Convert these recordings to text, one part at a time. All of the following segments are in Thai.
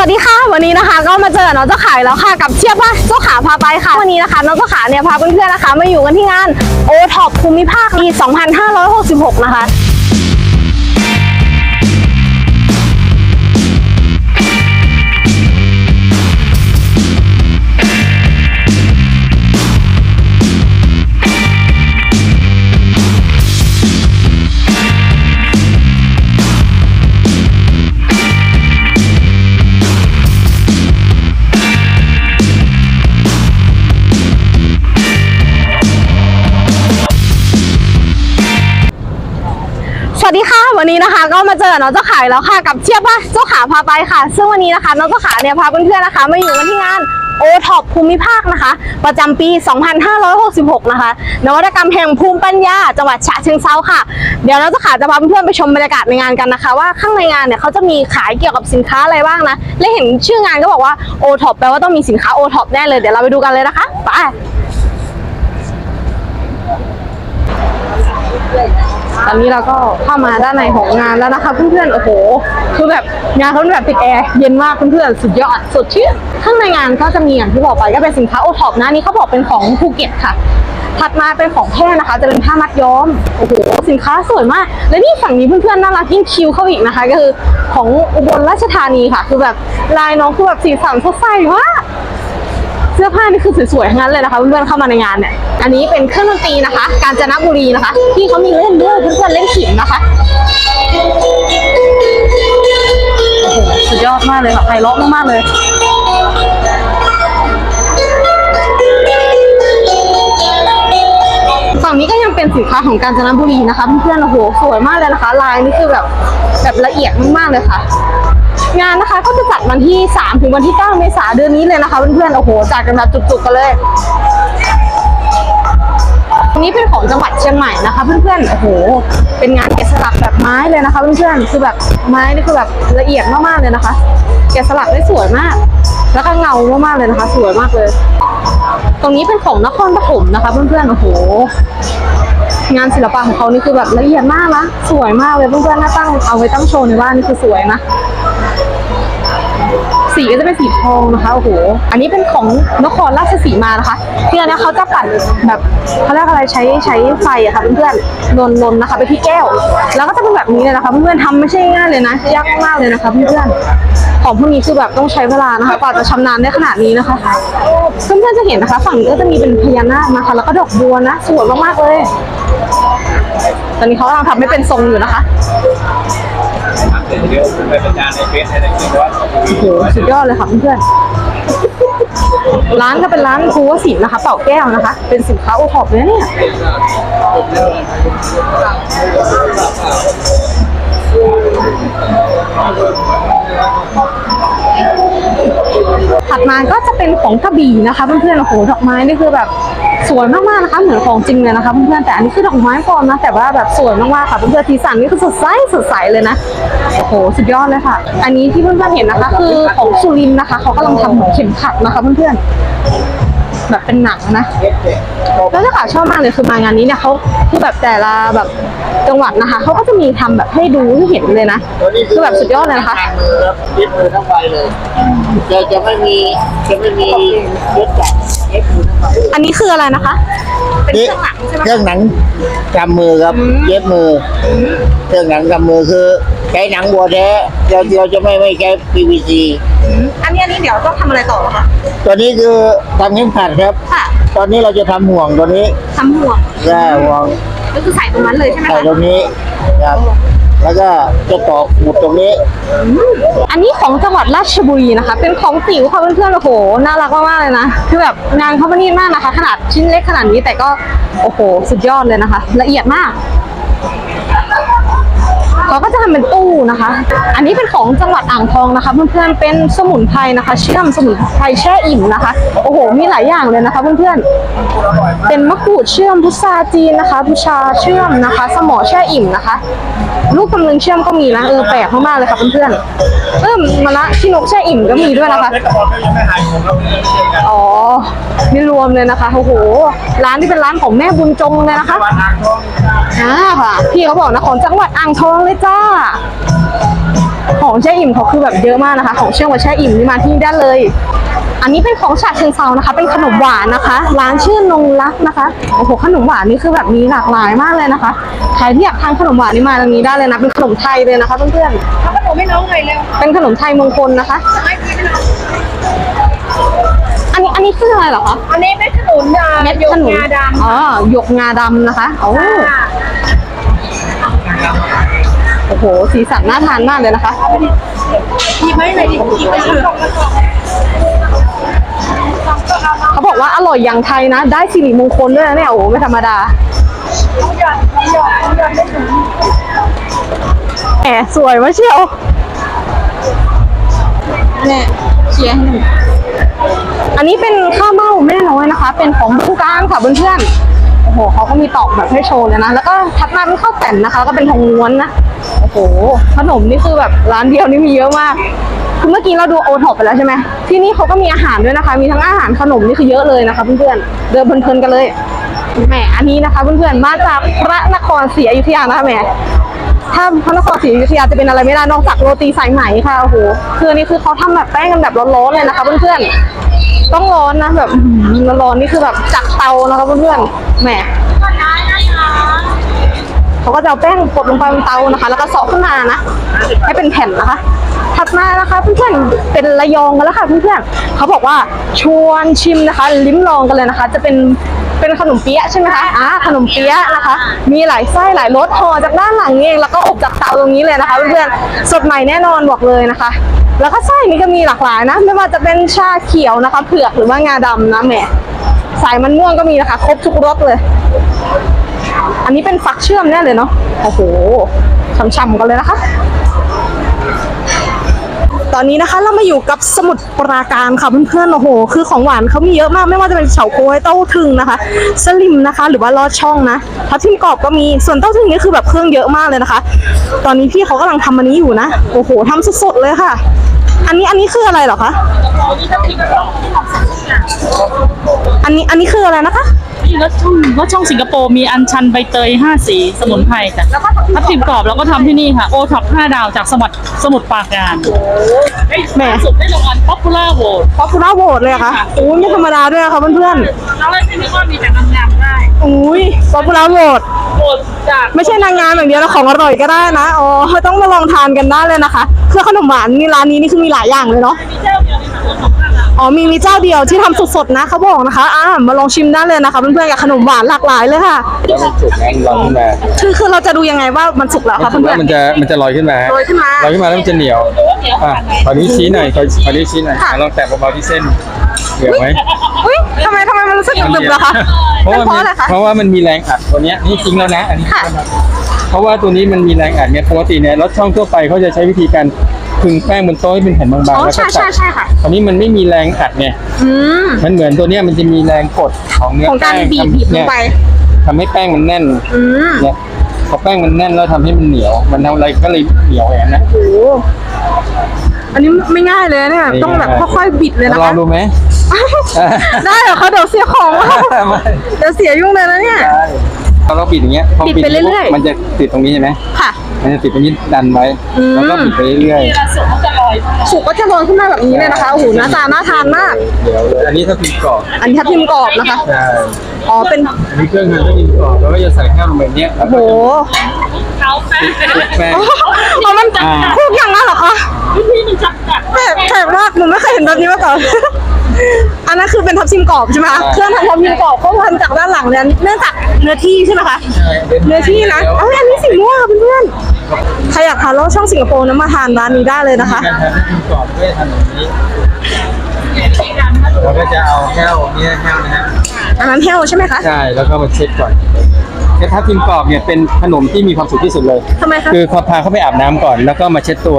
สวัสดีค่ะ วันนี้นะคะก็มาเจอน้องเจ้าขายแล้วค่ะกับเชียบว่าเจ้าขาพาไปค่ะ วันนี้นะคะน้องเจ้าขาเนี่ยพาเพื่อนๆนะคะมาอยู่กันที่งานโอท็อปภูมิภาคปี 2566 นะคะ วัสดีค่ะ วันนี้นะคะ ก็มาเจอน้องเจ้าขายแล้วค่ะกับเชียบว่าเจ้าขาพาไปค่ะ ซึ่งวันนี้นะคะน้องเจ้าขาเนี่ยพาเพื่อนๆนะคะมาอยู่กันที่งานโอท็อปภูมิภาคนะคะ ประจำปี 2566 นะคะ นวัตกรรมแห่งภูมิปัญญาจังหวัดฉะเชิงเซาค่ะ เดี๋ยวน้องเจ้าขาจะพาเพื่อนไปชมบรรยากาศในงานกันนะคะ ว่าข้างในงานเนี่ยเขาจะมีขายเกี่ยวกับสินค้าอะไรบ้างนะ และเห็นชื่องานก็บอกว่าโอท็อปแปลว่าต้องมีสินค้าโอท็อปแน่เลยเดี๋ยวเราไปดูกันเลยนะคะไป ตอนนี้เราก็เข้ามาด้านในของงานแล้วนะคะเพื่อนๆ โอ้โห คือแบบงานเขาเป็นแบบติดแอร์เย็นมากเพื่อนๆ สุดยอดสดชื่นข้างในงานก็จะมีอย่างที่บอกไปก็เป็นสินค้าโอท็อปนะนี่เขาบอกเป็นของภูเก็ตค่ะถัดมาเป็นของแพร่นะคะ จะเป็นผ้ามัดย้อม โอ้โห สินค้าสวยมาก และนี่ฝั่งนี้เพื่อนๆ น่ารักยิ่งคิวเข้าอีกนะคะ ก็คือของอุบลราชธานีค่ะ คือแบบลายน้องคือแบบสีสันสดใสมาก เสื้อผ้านี่คือสวยๆทั้งนั้นเลยนะคะเพื่อนๆเข้ามาในงานเนี่ย อันนี้เป็นเครื่องดนตรีนะคะ กาญจนบุรีนะคะ ที่เขามีเล่นด้วยเพื่อนๆเล่นขิมนะคะโอ้โหสุดยอดมากเลยค่ะไพเราะมากๆเลยฝั่งนี้ก็ยังเป็นสินค้าของกาญจนบุรีนะคะเพื่อนๆโอ้โหสวยมากเลยนะคะ ลายนี่คือแบบแบบละเอียดมากๆเลยค่ะ งานนะคะก็จะจัดวันที่ 3 ถึงวันที่ 9 เมษายนเดือนนี้เลยนะคะเพื่อนๆโอ้โหจัดกันแบบจุกๆกันเลยนี้เป็นของจังหวัดเชียงใหม่นะคะเพื่อนๆ โอ้โห เป็นงานแกะสลักแบบไม้เลยนะคะเพื่อนๆ คือแบบไม้นี่คือแบบละเอียดมากๆเลยนะคะ แกะสลักได้สวยมาก แล้วก็เงามากๆเลยนะคะ สวยมากเลย ตรงนี้เป็นของนครปฐมนะคะเพื่อนๆ โอ้โห งานศิลปะของเขานี่คือแบบละเอียดมากนะ สวยมากเลยเพื่อนๆ น่าตั้งเอาไว้ตั้งโชว์ในบ้านนี่คือสวยนะ สีก็จะเป็นสีทองนะคะโอ้โหอันนี้เป็นของนครราชสีมานะคะที่อันนี้เขาจะปั่นแบบเขาเรียกอะไรใช้ใช้ไฟอะค่ะเพื่อนๆลนลนนะคะไปที่แก้ว แล้วก็จะเป็นแบบนี้เลยนะคะเพื่อนๆทำไม่ใช่ง่ายเลยนะยากมากเลยนะคะเพื่อนๆของพวกนี้คือแบบต้องใช้เวลานะคะกว่าจะชำนาญได้ขนาดนี้นะคะเพื่อนๆจะเห็นนะคะ ฝั่งนี้ก็จะมีเป็นพญานาคนะคะ แล้วก็ดอกบัวนะสวยมากๆเลย ตอนนี้เขากำลังทำให้เป็นทรงอยู่นะคะ เดี๋ยวผมไปประจานในเฟซให้ได้ยินว่าโอ้โหสุดยอดเลยค่ะเพื่อนๆร้านก็เป็นร้านครูวสินนะคะ เป่าแก้วนะคะ เป็นสินค้าโอท็อปเลยเนี่ยถัดมาก็จะเป็นของกระบี่นะคะเพื่อนๆโอ้โหดอกไม้นี่คือแบบ สวยมากๆนะคะ เหมือนของจริงเลยนะคะเพื่อนๆแต่อันนี้คือดอกไม้ปลอมนะ แต่ว่าแบบสวยมากๆค่ะเพื่อนๆทีสันนี่คือสดใสสดใสเลยนะโอ้โหสุดยอดเลยค่ะ อันนี้ที่เพื่อนๆเห็นนะคะ คือของสุรินนะคะเขากำลังทำเหมือนเข็มขัดนะคะเพื่อนๆแบบเป็นหนังนะ แล้วถ้าขาชอบมากเลยคือมางานนี้เนี่ยเขาคือแบบแต่ละแบบจังหวัดนะคะเขาก็จะมีทำแบบให้ดูให้เห็นเลยนะคือแบบสุดยอดเลยนะคะมือครับยึดมือทั้งใบเลยจะจะไม่มีจะไม่มียึดจับยึดมื อทั้งใบอันนี้คืออะไรนะคะ เป็นเครื่องหนังใช่ไหมเครื่องหนังกำมือครับอืมเย็บมืออเครื่องหนังกำมือคือใช้หนังวัวแท้เราเราจะไม่ไม่ใช้ PVC อืมอันนี้อันนี้เดี๋ยวต้องทำอะไรต่อเหรอคะตัวนี้คือทำเข็มขัดครับ ค่ะ ตอนนี้เราจะทำห่วงตัวนี้ทำห่วงแร่ห่วงก็คือใส่ตรงนั้นเลยใช่ไหมใส่คะตรงนี้ครับ แล้วก็จะตอกหมุดตรงนี้ อันนี้ของจังหวัดราชบุรีนะคะ เป็นของจิ๋วค่ะเพื่อนๆ โอ้โห น่ารักมากๆเลยนะ คือแบบงานเขาประณีตมากนะคะ ขนาดชิ้นเล็กขนาดนี้แต่ก็ โอ้โห สุดยอดเลยนะคะ ละเอียดมาก เขาก็จะทำเป็นตู้นะคะ อันนี้เป็นของจังหวัดอ่างทองนะคะเพื่อนๆเป็นสมุนไพรนะคะ เชื่อมสมุนไพรแช่อิ่มนะคะ โอ้โห มีหลายอย่างเลยนะคะเพื่อนๆเป็นมะกรูดเชื่อมพุทราจีนนะคะพุชาเชื่อมนะคะ สมอแช่อิ่มนะคะ ลูกกำลังเชื่อมก็มีนะเออแปลกมากๆเลยค่ะเพื่อนๆเอิ่มมะละที่นกแช่อิ่มก็มีด้วยนะคะอ๋อนี่รวมเลยนะคะโอ้โห ร้านที่เป็นร้านของแม่บุญจงเลยนะคะอ่าค่ะพี่เขาบอกนะของจังหวัดอ่างทองเลยจ้า ของแช่อิ่มเขาคือแบบเยอะมากนะคะ ของเชื่อมกับแช่อิ่มนี่มาที่นี่ได้เลย อันนี้เป็นของฉะเชิงเซานะคะ เป็นขนมหวานนะคะ ร้านชื่อนงรักนะคะโอ้โหขนมหวานนี่คือแบบมีหลากหลายมากเลยนะคะใครที่อยากทานขนมหวานนี่มาตรงนี้ได้เลยนะ เป็นขนมไทยเลยนะคะเพื่อนเอาขนมให้น้องหน่อยเร็วๆเป็นขนมไทยมงคลนะคะให้พี่ให้น้องอันนี้อันนี้คืออะไรเหรอคะ อันนี้เม็ดขนุนอะเม็ดหยกขนุนงาดำอ๋อหยกงาดำนะคะโอ้ค่ะ โอ้โห สีสันน่าทานมากเลยนะคะหยิบไว้หน่อยดิหยิบไว้หน่อยเขาบอกว่าอร่อยอย่างไทยนะ ได้สิริมงคลด้วยนะเนี่ยโอ้โหไม่ธรรมดาน้องหยอดน้องหยอดน้องหยอดไม่ถึงแหมสวยมากเชียวเนี่ยเชียร์ให้หนึ่งอันนี้เป็นข้าวเม่าแม่น้อยนะคะ เป็นของผู้การค่ะเพื่อนๆโอ้โหเขาก็มีตอกแบบให้โชว์เลยนะ แล้วก็ทัดมาเป็นข้าวแต่นนะคะ ก็เป็นทองม้วนนะ โอ้โหขนมนี่คือแบบร้านเดียวนี่มีเยอะมากคือเมื่อกี้เราดูโอท็อปไปแล้วใช่ไหมที่นี่เขาก็มีอาหารด้วยนะคะ มีทั้งอาหารขนมนี่คือเยอะเลยนะคะเพื่อนๆเดินเพลินๆกันเลยแหมอันนี้นะคะเพื่อนๆมาจากพระนครศรีอยุธยานะคะแหมถ้าพระนครศรีอยุธยาจะเป็นอะไรไม่ได้นอกจากโรตีสายไหมค่ะโอ้โหคือนนี้คือเขาทำแบบแป้งกันแบบร้อนๆเลยนะคะเพื่อนๆต้องร้อนนะแบบอื้อหือร้อนนี่คือแบบจากเตานะคะเพื่อนๆแหม เขาก็จะเอาแป้งกดลงไปบนเตานะคะ แล้วก็เซาะขึ้นมานะให้เป็นแผ่นนะคะ ถัดมานะคะเพื่อนๆเป็นระยองกันแล้วค่ะเพื่อนๆเขาบอกว่าชวนชิมนะคะ ลิ้มลองกันเลยนะคะ จะเป็นเป็นขนมเปี๊ยะใช่ไหมคะอ่าขนมเปี๊ยะนะคะ มีหลายไส้หลายรสห่อจากด้านหลังนี่เอง แล้วก็อบจากเตาตรงนี้เลยนะคะ เพื่อนๆ สดใหม่แน่นอนบอกเลยนะคะ แล้วก็ไส้นี่ก็มีหลากหลายนะ ไม่ว่าจะเป็นชาเขียวนะคะ เผือกหรือว่างาดำนะแหมสายมันม่วงก็มีนะคะ ครบทุกรสเลย อันนี้เป็นฟักเชื่อมแน่เลยเนาะโอ้โหช่ำๆกันเลยนะคะ ตอนนี้นะคะเรามาอยู่กับสมุทรปราการค่ะเพื่อนๆโอ้โห คือของหวานเขามีเยอะมากไม่ว่าจะเป็นเฉาก๊วยเต้าถึงนะคะ สลิมนะคะ หรือว่าลอดช่องนะทับทิมกรอบก็มีส่วนเต้าถึงนี่คือแบบเครื่องเยอะมากเลยนะคะ ตอนนี้พี่เขากำลังทำอันนี้อยู่นะโอ้โหทำสดๆเลยค่ะ อันนี้อันนี้คืออะไรเหรอคะอันนี้อันนี้คืออะไรนะคะ นี่รสช่องรสช่องสิงคโปร์มีอัญชันใบเตย5สีสมุนไพรจ้ะทับทิมกรอบเราก็ทำที่นี่ค่ะโอท็อป5ดาวจากสมุทรสมุทรปราการแหม ล่าสุดได้รางวัล Popular Vote ป๊อปปูล่าโหวตเลยเหรอะคะอุ้ยไม่ธรรมดาด้วยอะค่ะเพื่อนเราเลยไม่นึกว่ามีแต่นางงามได้ๆอุ้ยป๊อปปูล่าโหวตโหวตจากไม่ใช่นางงามอย่างเดียวนะของอร่อยก็ได้นะอ๋อต้องมาลองทานกันได้เลยนะคะ เครื่องขนมหวานนี่ร้านนี้นี่คือมีหลายอย่างเลยเนาะ มีเจ้าเดียวในสังคม5ดาว อ๋อมีมีเจ้าเดียวที่ทำสดๆนะเขาบอกนะคะอ่ามาลองชิมได้เลยนะคะเพื่อนๆกับขนมหวานหลากหลายเลยค่ะแล้วมันสุกงั้นลอยขึ้นมาคือคือเราจะดูยังไงว่ามันสุกแล้วคะมันสุกเพื่แล้อวนมันจะมันจะลอยขึ้นมาๆโรยขึ้นมาลอยขึ้นมาแล้วมันจะเหนียวดูว่าเหนียวขอะนาดไหนขอนิ้วชี้หน่อยขอขอนิ้วชี้หน่อยค่ะอะลองแตะเบาๆที่เส้นเหนียวไหมอุ้ยทำไมทำไมมันรู้สึกหนึบๆล่ะคะเพราะเป็นว่าเพราะอะไรมีคะเพราะว่ามันมีแรงอัดตัวเนี้ยนี่จริงแล้วนะอันนี้ค่ะเพราะว่าตัวนี้มันมีแรงอัดเนี่ยปกติเนี่ยรถช่องทั่วไปเขาจะใช้วิธีการ คึงแป้งบนโต๊ะให้เป็นแผ่นบางอ๋อๆแล้วก็ใช่ตัใช่ดใช่ค่ะ คราวนี้มันไม่มีแรงอัดไงอืม มันเหมือนตัวเนี้ยมันจะมีแรงกดของเนื้อของการแป้งบีบทำบีบลเนี่งยไปทำให้แป้งมันแน่นอืมเนี่ยพอแป้งมันแน่นแล้วทำให้มันเหนียว มันทำอะไรก็เลยเหนียวอย่างนั้นนะ โอ้โหอันนี้ไม่ง่ายเลยเนี่ยต้องแบบค่อยๆบิดเลยนะลอคะ งดูไหม ได้เหรอคะเดี๋ยวเสียของแล้วไม่เดี๋ยวเสียยุ่งเลยนะเนี่ย ได้ พอเราบิดอย่างเงี้ยพอบิดไปเรื่อยๆ มันจะติดตรงนี้ใช่ไหมค่ะ มันจะติดตรงนี้ดันไว้อืม แล้วก็บิดไปเรื่อยเวลาสุกมันจะลอยสุกก็จะโรยขึ้นมาแบบนี้เลยนะคะโอ้โหหน้าตาน่าทานมากๆเดี๋ยวเลยอันนี้ถ้าพิมพ์กรอบอันนี้ทับทิมกรอบนะคะใช่อ๋อเป็นอันนี้เครื่องทำถ้าพิมพ์กรอบแล้วก็จะใส่ข้าวลงไปเนี้ยแล้วโอ้ก็โหเขาแป้งคลุกแป้งเอามันอ่าคุกอย่างนั้นเหรอคะวิธีมันจับกัดแปลกแปลกมากหนูไม่เคยเห็นแบบนี้มาก่อน อันนั้นคือเป็นทับทิมกรอบใช่ไหมคะเครื่องทำทับทิมกรอบเขาทำจากด้านหลังเนี่ยเนื่องจากเนื้อที่ใช่ไหมคะใช่เนื้อที่นะเอ้ยอันนี้สีม่วงค่ะเพื่อนๆใครอยากทานแล้วช่องสิงคโปร์นะมาทานร้านนี้ได้เลยนะคะการทำถ้าพิมพ์กรอบด้วยทำแบบนี้เราก็จะเอาแก้วเนี่ยแก้วนะฮะอันนั้นเฮลใช่ไหมคะใช่แล้วก็มาเช็ดก่อนแต่ถ้าพิมพ์กรอบเนี่ยเป็นขนมที่มีความสุขที่สุดเลยทำไมคะคือพอพาเขาไปอาบน้ำก่อน แล้วก็มาเช็ดตัว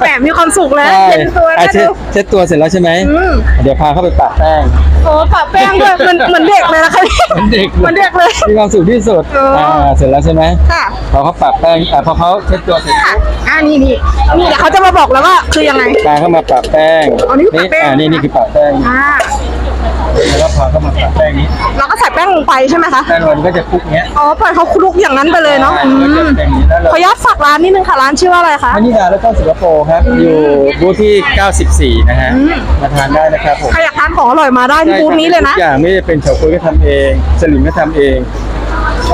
แหมมีความสุขแล้วใช่เย็นตัวอะนะเช็ดดูเช็ดตัวเสร็จแล้วใช่ไหมอืมเดี๋ยวพาเขาไปปะแป้งโอ้ปะแป้งด้วยเหมือนเหมือนเด็กเลยนะคะเหมือนเด็กเหมือนเด็กเลย มีความสุขที่สุดเอออ่อ่าเสร็จแล้วใช่ไหมค่ะพอเขาปะแป้งอะพอเขาเช็ดตัวเสร็จค่ะอ่านี่นี่นี่เดี๋ยวเขาจะมาบอกแล้วว่าคือยังไง พาเขามาปะแป้งอ๋อนี่คือปะแป้ง อ่านี่นี่คือปะแป้ง อ่า แล้วก็พอเข้ามาตัดแป้งนี้เราก็ใส่แป้งลงไปใช่ไหมคะแป้งมันก็จะคลุกเงี้ยอ๋อปล่อยเขาคลุกอย่างนั้นไปเลยเนาะใช่อืมันก็มจะเป็นอย่างนี้แล้วเราขออนุญาตฝากร้านนิดนึงค่ะร้านชื่อว่าอะไรคะมนิดาแล้วก็สิงคโปร์ครับ อยู่บูธที่ 94 นะฮะมาทานได้นะครับผมใครอยากทานของอร่อยมาได้ที่บูธนี้เลยนะ ทุกอย่างไม่ว่าจะเป็นเฉาก๊วยก็ทำเอง สลิมก็ทำเอง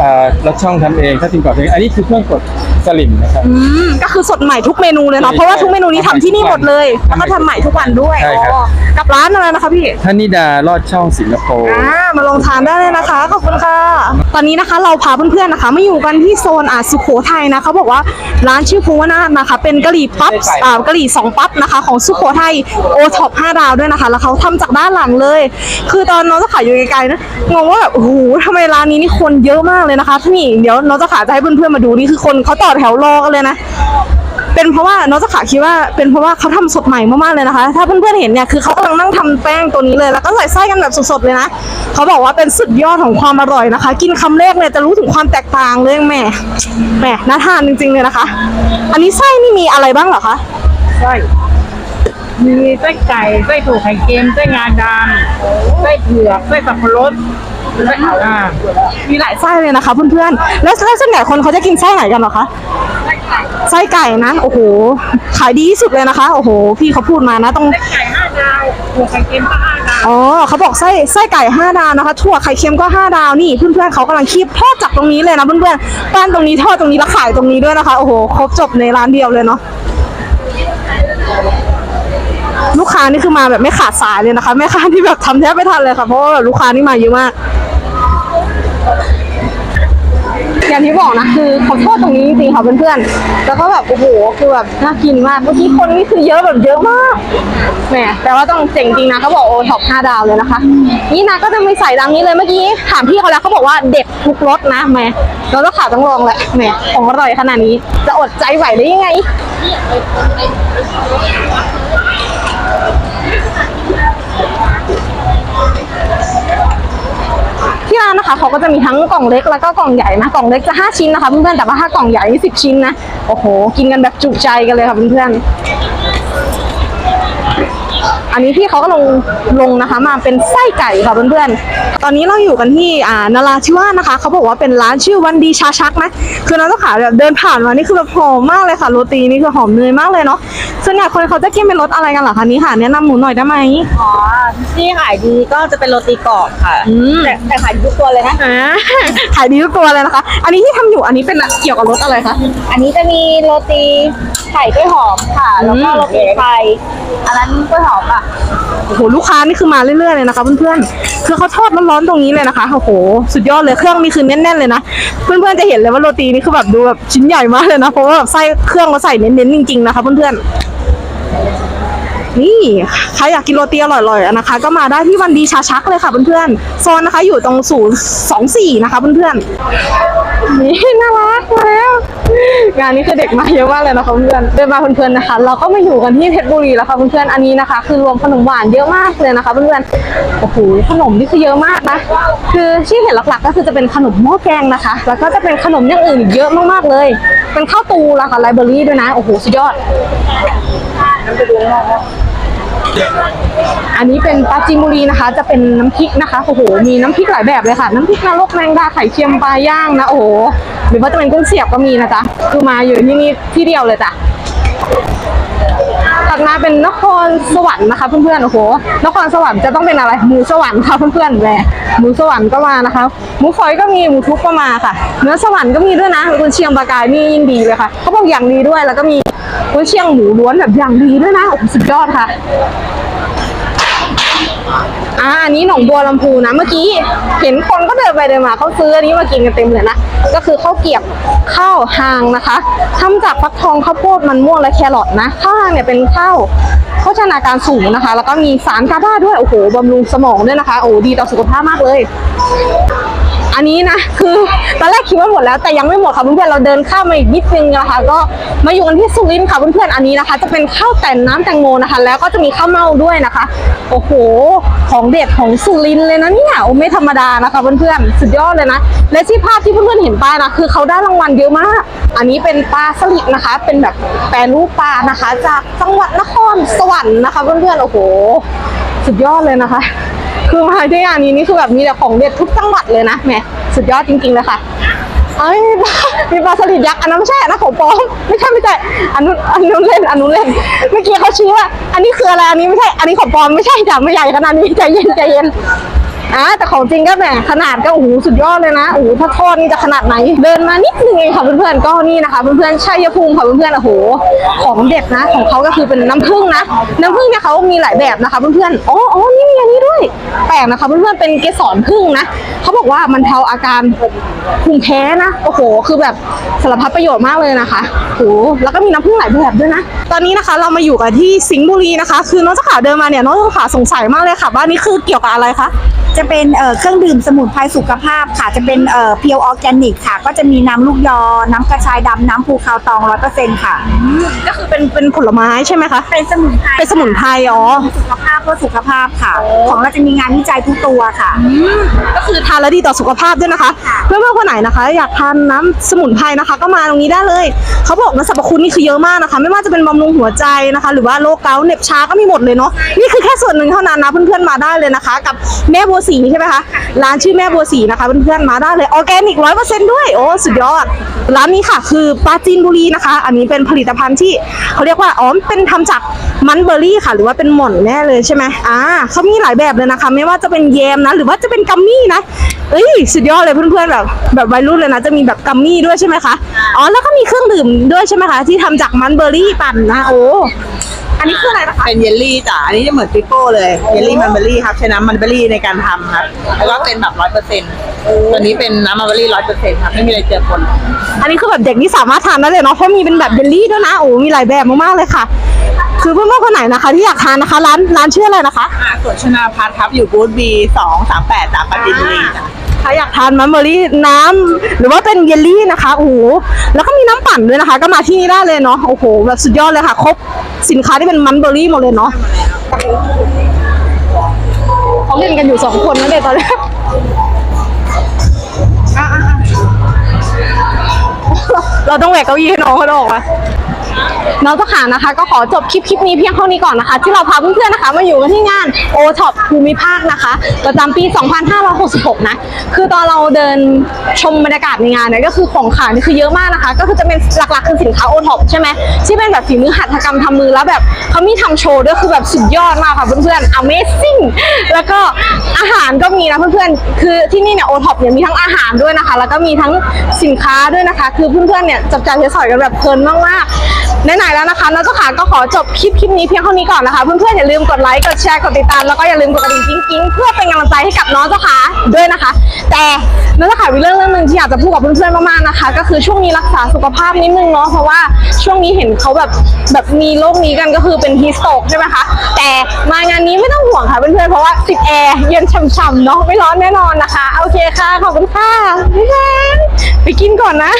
อ่ารสช่องทำเองถ้าทิมกรอบเองอันนี้คือเครื่องกด สลิมนะครับ อืมก็คือสดใหม่ทุกเมนูเลยเนาะเพราะว่าทุกเมนูนี้ทำที่นี่หมดเลยแล้วก็ทำใหม่ทุกวันด้วยใช่ครับ อ๋อกับร้านอะไรนะคะพี่ท่านิดาลอดช่องสิงคโปร์ อ่า มาลองทานได้เลยนะคะ ขอบคุณค่ะ ตอนนี้นะคะเราพาเพื่อนๆนะคะมาอยู่กันที่โซนอ่าสุโขทัยนะเขาบอกว่าร้านชื่อภูวนาถนะคะ เป็นกะหรี่ปั๊บอ่ากะหรี่สองปั๊บนะคะ ของสุโขทัยโอท็อป5ดาวด้วยนะคะ แล้วเขาทำจากด้านหลังเลย คือตอนน้องจะขายอยู่ไกลๆนะงงว่าแบบโอ้โหทำไมร้านนี้นี่คนเยอะมากเลยนะคะที่นี่เดี๋ยวน้องจะขายจะให้เพื่อนๆมาดูนี่คือคนเขาต่อแถวรอกันเลยนะ เป็นเพราะว่าน้องจะขาคิดว่าเป็นเพราะว่าเขาทำสดใหม่มากๆเลยนะคะ ถ้าเพื่อนๆเห็นเนี่ยคือเขากำลังนั่งทำแป้งตัวนี้เลย แล้วก็ใส่ไส้กันแบบสดๆเลยนะเขาบอกว่าเป็นสุดยอดของความอร่อยนะคะ กินคำแรกเนี่ยจะรู้ถึงความแตกต่างเลยแหม่แหม่น่าทานจริงๆเลยนะคะ อันนี้ไส้นี่มีอะไรบ้างเหรอคะไส้มีไส้ไก่ไส้ถั่วไข่เค็มไส้งาดำไส้เผือกไส้สับปะรดไส้อ่ามีหลายไส้เลยนะคะเพื่อนๆ แล้วแล้วส่วนใหญ่คนเขาจะกินไส้ไหนกันเหรอคะไส้ ไก่นะ โอ้โห ขายดีที่สุดเลยนะคะ โอ้โห พี่เขาพูดมานะต้องไส้ไก่ห้าดาวถั่วไข่เค็มก็ห้าดาว อ๋อเขาบอกไส้ไส้ไก่ห้าดาวนะคะ ถั่วไข่เค็มก็ห้าดาว นี่เพื่อนๆเขากำลังคีบทอดจากตรงนี้เลยนะเพื่อนๆแป้นตรงนี้ทอดตรงนี้แล้วขายตรงนี้ด้วยนะคะ โอ้โห ครบจบในร้านเดียวเลยเนาะลูกค้านี่คือมาแบบไม่ขาดสายเลยนะคะแม่ค้าที่แบบทำแทบไม่ทันเลยค่ะเพราะว่าแบบลูกค้านี่มาเยอะมาก อย่างที่บอกนะคือเขาทอดตรงนี้จริงๆค่ะเพื่อนๆแล้วก็แบบโอ้โหคือแบบน่ากินมากเมื่อกี้คนนี่คือเยอะแบบเยอะมากแหมแต่ว่าต้องเจ๋งจริงนะเขาบอกโอท็อป5ดาวเลยนะคะ นี่นะก็จะมีใส่ดังนี้เลยเมื่อกี้ถามพี่เขาแล้วเขาบอกว่าเด็ดทุกรสนะแหมเราต้องขาต้องลองแหละแหมของอร่อยขนาดนี้ จะอดใจไหวได้ยังไงานนะคะเขาก็จะมีทั้งกล่องเล็กแล้วก็กล่องใหญ่นะกล่องเล็กจะ 5 ชิ้นนะคะเพื่อนๆแต่ว่าถ้ากล่องใหญ่นี่10 ชิ้นนะโอ้โหกินกันแบบจุใจกันเลยค่ะเพื่อนๆ อันนี้พี่เขาก็ลงลงนะคะ มาเป็นไส้ไก่ค่ะเพื่อนๆ ตอนนี้เราอยู่กันที่อ่านาราธิวาสนะคะ เขาบอกว่าเป็นร้านชื่อวันดีชาชักนะ คือน้องเจ้าขาแบบเดินผ่านมานี่คือแบบหอมมากเลยค่ะ โรตีนี่คือหอมเนยมากเลยเนาะส่วนใหญ่คนเขาจะกินเป็นรสอะไรกันเหรอคะนี่ค่ะแนะนำหนูหน่อยได้ไหมอ๋อที่ขายดีก็จะเป็นโรตีกรอบค่ะอืมแต่แต่ขายดีทุกตัวเลยนะอ่าขายดีทุกตัวเลยนะคะ อันนี้ที่ทำอยู่อันนี้เป็นเกี่ยวกับรสอะไรคะอันนี้จะมีโรตีไข่กล้วยหอมค่ะ แล้วก็อืมโรตีไข่อันนั้นกล้วยหอมอะโอ้โหลูกค้านี่คือมาเรื่อยๆเลยนะคะเพื่อนๆคือเขาทอดร้อนๆตรงนี้เลยนะคะโอ้โหสุดยอดเลยเครื่องนี่คือแน่นๆเลยนะเพื่อนๆจะเห็นเลยว่าโรตีนี่คือแบบดูแบบชิ้นใหญ่มากเลยนะเพราะว่าแบบไส้เครื่องเขาใส่เน้นๆจริงๆนะคะเพื่อนๆนี่ใครอยากกินโรตีอร่อยๆนะคะ ก็มาได้ที่วันดีชาชักเลยค่ะเพื่อนๆโซนนะคะอยู่ตรงศูนย์สองสี่นะคะเพื่อนๆนี่น่ารักมาแล้ว งานนี้คือเด็กมาเยอะมากเลยนะคะเพื่อนเดินมาเพื่อนๆนะคะ เราก็มาอยู่กันที่เพชรบุรีแล้วค่ะเพื่อนๆอันนี้นะคะ คือรวมขนมหวานเยอะมากเลยนะคะเพื่อนๆโอ้โหขนมนี่คือเยอะมากนะคือที่เห็นหลักๆ ก็คือจะเป็นขนมหม้อแกงนะคะ แล้วก็จะเป็นขนมอย่างอื่นอีกเยอะมากๆเลยเป็นข้าวตูละค่ะไลเบอรี่ด้วยนะโอ้โหสุดยอด อันนี้เป็นปลาจีนบุรีนะคะ จะเป็นน้ำพริกนะคะโอ้โหมีน้ำพริกหลายแบบเลยค่ะ น้ำพริกนรกแมงดาไข่เค็มปลาย่างนะโอ้โหหรือว่าจะเป็นกุ้งเสียบก็มีนะจ๊ะคือมาอยู่ที่นี่ที่เดียวเลยจ้ะถัดมาเป็นนครสวรรค์นะคะเพื่อนๆโอ้โหนครสวรรค์จะต้องเป็นอะไรหมูสวรรค์ค่ะเพื่อนๆแหมหมูสวรรค์ก็มานะคะหมูฝอยก็มีหมูทุบก็มาค่ะ เนื้อสวรรค์ก็มีด้วยนะกุนเชียงปลากายนี่ยิ่งดีเลยค่ะเขาบอกอย่างดีด้วยแล้วก็มี กุนเชียงหมูล้วนแบบอย่างดีด้วยนะโอ้โหสุดยอดค่ะอ่าอันนี้หนองบัวลำพูนะเมื่อกี้ เห็นคนก็เดินไปเดินมาเขาซื้ออันนี้มากินกันเต็มเลยนะก็คือข้าวเกรียบข้าวหางนะคะทำจากฟักทองข้าวโพดมันม่วงและแครอทนะข้าวหางเนี่ยเป็นข้าวโภชนาการสูงนะคะ แล้วก็มีสารกาบาด้วยโอ้โหบำรุงสมองด้วยนะคะโอ้ดีต่อสุขภาพมากเลย อันนี้นะคือตอนแรกคิดว่าหมดแล้วแต่ยังไม่หมดค่ะเพื่อนๆเราเดินข้ามมาอีกนิดนึงนะคะ ก็มาอยู่กันที่สุรินทร์ค่ะเพื่อนๆอันนี้นะคะ จะเป็นข้าวแต่นน้ำแตงโมนะคะ แล้วก็จะมีข้าวเม่าด้วยนะคะ โอ้โห ของเด็ดของสุรินทร์เลยนะเนี่ยโอ้ไม่ธรรมดานะคะเพื่อนๆสุดยอดเลยนะ และที่ภาพที่เพื่อนๆเห็นป้ายนะคือเขาได้รางวัลเยอะมาก อันนี้เป็นปลาสลิดนะคะ เป็นแบบแปรรูปปลานะคะ จากจังหวัดนครสวรรค์นะคะ เพื่อนๆโอ้โห สุดยอดเลยนะคะ คือคือมาที่งานนี้นี่คือแบบมีแต่ของเด็ดทุกจังหวัดเลยนะแหมสุดยอดจริงๆเลยค่ะเอ้ยมีปลาปลาสลิดยักษ์อันนั้นไม่ใช่นนั้นของปลอมไม่ใช่ไม่ใช่อันนู้นอันนู้นเล่นอันนู้นเล่นเมื่อกี้เขาชี้ว่า อันนี้คืออะไรอันนี้ไม่ใช่ อันนี้ของปลอมไม่ใช่จ้ะไม่ใหญ่ขนาดนี้ใจเย็นใจเย็นอะแต่ของจริงก็แหมขนาดก็โอ้โหสุดยอดเลยนะโอ้โหถ้าทอดนี่จะขนาดไหน เดินมานิดนึงเองค่ะเพื่อนๆก็นี่นะคะเพื่อนๆชัยภูมิค่ะเพื่อนๆโอ้โหของเด็ดนะ ของเขาก็คือเป็นน้ำผึ้งนะน้ำผึ้งเนี่ยเขามีหลายแบบนะคะเพื่อนๆอ๋ออ๋อน มีอันนี้ด้วย แปลกนะคะเพื่อนๆเป็นเกสรพึ่งนะเขาบอกว่ามันเทาอาการภูมิแพ้นะโอ้โห คือแบบสารพัดประโยชน์มากเลยนะคะโอ้โหแล้วก็มีน้ำผึ้งหลายแบบด้วยนะ ตอนนี้นะคะเรามาอยู่กันที่สิงห์บุรีนะคะ คือน้องเจ้าขาเดินมาเนี่ยน้องเจ้าขาสงสัยมากเลยค่ะว่านี่คือเกี่ยวกับอะไรคะ จะเป็นเอ่อเครื่องดื่มสมุนไพรสุขภาพค่ะ จะเป็นเอ่อเพียวออร์แกนิกค่ะ ก็จะมีน้ำลูกยอ น้ำกระชายดำน้ำภูคาวตองร้อยเปอร์เซ็นต์ค่ะ ก็คือเป็นเป็นผลไม้ใช่ไหมคะ เป็นสมุนไพร เป็นสมุนไพรอ๋อ สุขภาพเพื่อสุขภาพค่ะ ของเราจะมีงานวิจัยทุกตัวค่ะ ก็คือทานแล้วดีต่อสุขภาพด้วยนะคะ เพื่อนๆคนไหนนะคะ อยากทานน้ำสมุนไพรนะคะ ก็มาตรงนี้ได้เลย เขาบอกนะสรรพคุณนี่คือเยอะมากนะคะ ไม่ว่าจะเป็นบำรุงหัวใจนะคะ หรือว่าโรคเกาต์เหน็บชาก็มีหมดเลยเนาะ นี่คือแค่ส่วนหนึ่งเท่านั้นนะเพื่อนๆมาได้เลยนะคะ กับแม่บัวสีใช่ไหมคะ ร้านชื่อแม่บัวสีนะคะเพื่อนๆมาได้เลยออร์แกนิกร้อยเปอร์เซ็นต์ด้วย โอ้สุดยอด ร้านนี้ค่ะ คือปราจีนบุรีนะคะ อันนี้เป็นผลิตภัณฑ์ที่เขาเรียกว่าอ๋อเป็นทำจากมันเบอร์รี่ค่ะ หรือว่าเป็นหม่อนแน่เลยใช่ไหมอ่าเขามีหลายแบบเลยนะคะ ไม่ว่าจะเป็นแยมนะ หรือว่าจะเป็นกัมมี่นะเอ้ยสุดยอดเลยเพื่อนๆแบบแบบวัยรุ่นเลยนะจะมีแบบกัมมี่ด้วยใช่ไหมคะอ๋อแล้วก็มีเครื่องดื่มด้วยใช่ไหมคะที่ทำจากมันเบอร์รี่ปั่นนะโอ้ อันนี้คืออะไรนะคะ เป็นเยลลี่จ้ะ อันนี้จะเหมือนปิโป้เลย เยลลี่มันเบอรี่ครับ ใช้น้ำมันเบอรี่ในการทำครับแล้วก็เป็นแบบร้อยเปอร์เซ็นต์ตัวนี้เป็นน้ำมันเบอรี่ร้อยเปอร์เซ็นต์ครับ ไม่มีอะไรเจือปนอันนี้คือแบบเด็กนี่สามารถทานได้เลยเนาะ เพราะมีเป็นแบบเยลลี่ด้วยนะ โอ้ มีหลายแบบมากๆเลยค่ะ คือเพื่อนๆคนไหนนะคะ ที่อยากทานนะคะ ร้านร้านชื่ออะไรนะคะอ่าส่วนชนาพัฒน์ครับ อยู่บูธบีสองสามแปดจากปราจีนบุรีจ้ะ ถ้าอยากทานมันเบอรี่น้ำหรือว่าเป็นเยลลี่นะคะโอ้โหแล้วก็มีน้ำปั่นด้วยนะคะ ก็มาที่นี่ได้เลยเนาะโอ้โหแบบสุดยอดเลยค่ะ ครบสินค้าที่เป็นมันเบอรี่หมดเลยเนาะเขาเล่นกันอยู่สองคนนั่นเองตอนนี้อะอะอะเราต้องแหวกเก้าอี้ให้น้องเขาออกมา น้องทหารนะคะ ก็ขอจบคลิปคลิปนี้เพียงเท่านี้ก่อนนะคะ ที่เราพาเพื่อนๆนะคะ มาอยู่กันที่งานโอท็อปภูมิภาคนะคะ ประจำปี 2566 นะ คือตอนเราเดินชมบรรยากาศในงานเนี่ยก็คือของขายนี่คือเยอะมากนะคะ ก็คือจะเป็นหลักๆคือสินค้าโอท็อปใช่ไหมที่เป็นแบบฝีมือหัตถกรรมทำมือแล้วแบบเขามีทำโชว์ด้วยคือแบบสุดยอดมากค่ะเพื่อนๆ Amazing แล้วก็อาหารก็มีนะเพื่อนๆ คือที่นี่เนี่ยโอท็อปเนี่ยมีทั้งอาหารด้วยนะคะ แล้วก็มีทั้งสินค้าด้วยนะคะ คือเพื่อนๆเนี่ยจับจ่ายใช้สอยกันแบบเพลินมากๆ ไหนๆแล้วนะคะน้องเจ้าขาก็ขอจบคลิปคลิปนี้เพียงเท่านี้ก่อนนะคะ เพื่อนๆอย่าลืมกดไลค์กดแชร์กดติดตามแล้วก็อย่าลืมกดกระดิ่งกิ๊งๆเพื่อเป็นกำลังใจให้กับน้องเจ้าขาด้วยนะคะ แต่น้องเจ้าขามีเรื่องเรื่องหนึ่งที่อยากจะพูดกับเพื่อนๆมากๆนะคะ ก็คือช่วงนี้รักษาสุขภาพนิดนึงเนาะเพราะว่าช่วงนี้เห็นเขาแบบแบบมีโรคนี้กันก็คือเป็นฮีสโตกใช่ไหมคะแต่มางานนี้ไม่ต้องห่วงค่ะเพื่อนๆเพราะว่าติดแอร์เย็นช่ำๆเนาะไม่ร้อนแน่นอนนะคะโอเคค่ะขอบคุณค่ะบ๊ายบายไปกินก่อนนะ